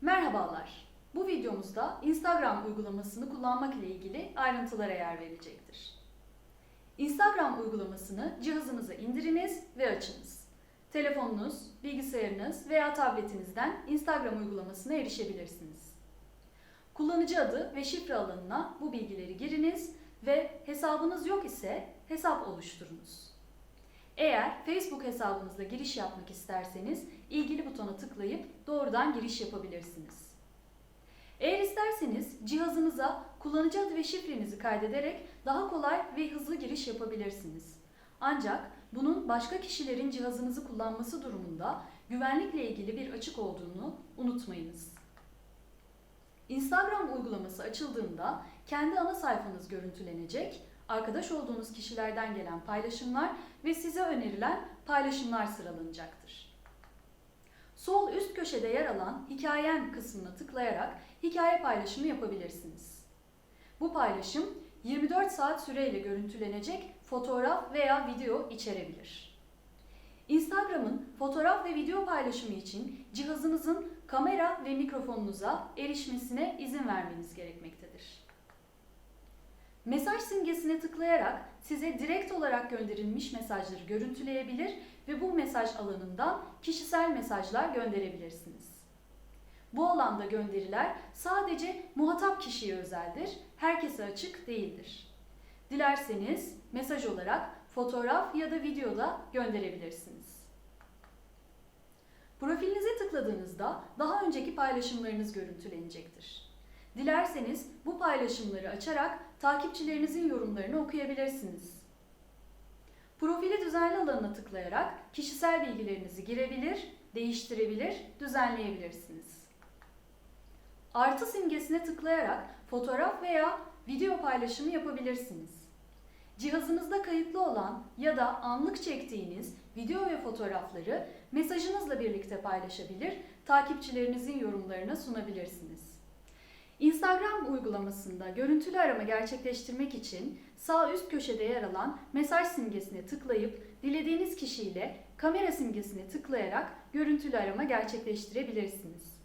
Merhabalar. Bu videomuzda Instagram uygulamasını kullanmak ile ilgili ayrıntılara yer verecektir. Instagram uygulamasını cihazınıza indiriniz ve açınız. Telefonunuz, bilgisayarınız veya tabletinizden Instagram uygulamasına erişebilirsiniz. Kullanıcı adı ve şifre alanına bu bilgileri giriniz ve hesabınız yok ise hesap oluşturunuz. Eğer Facebook hesabınızla giriş yapmak isterseniz ilgili butona tıklayıp doğrudan giriş yapabilirsiniz. Eğer isterseniz cihazınıza kullanıcı adı ve şifrenizi kaydederek daha kolay ve hızlı giriş yapabilirsiniz. Ancak bunun başka kişilerin cihazınızı kullanması durumunda güvenlikle ilgili bir açık olduğunu unutmayınız. Instagram uygulaması açıldığında kendi ana sayfanız görüntülenecek, arkadaş olduğunuz kişilerden gelen paylaşımlar ve size önerilen paylaşımlar sıralanacaktır. Sol üst köşede yer alan Hikayen kısmına tıklayarak hikaye paylaşımı yapabilirsiniz. Bu paylaşım 24 saat süreyle görüntülenecek fotoğraf veya video içerebilir. Instagram'ın fotoğraf ve video paylaşımı için cihazınızın kamera ve mikrofonunuza erişmesine izin vermeniz gerekmektedir. Mesaj simgesine tıklayarak size direkt olarak gönderilmiş mesajları görüntüleyebilir ve bu mesaj alanından kişisel mesajlar gönderebilirsiniz. Bu alanda gönderiler sadece muhatap kişiye özeldir, herkese açık değildir. Dilerseniz mesaj olarak fotoğraf ya da videoda gönderebilirsiniz. Profilinize tıkladığınızda daha önceki paylaşımlarınız görüntülenecektir. Dilerseniz bu paylaşımları açarak takipçilerinizin yorumlarını okuyabilirsiniz. Profili düzenle alanına tıklayarak kişisel bilgilerinizi girebilir, değiştirebilir, düzenleyebilirsiniz. Artı simgesine tıklayarak fotoğraf veya video paylaşımı yapabilirsiniz. Cihazınızda kayıtlı olan ya da anlık çektiğiniz video ve fotoğrafları mesajınızla birlikte paylaşabilir, takipçilerinizin yorumlarına sunabilirsiniz. Instagram uygulamasında görüntülü arama gerçekleştirmek için sağ üst köşede yer alan mesaj simgesine tıklayıp dilediğiniz kişiyle kamera simgesine tıklayarak görüntülü arama gerçekleştirebilirsiniz.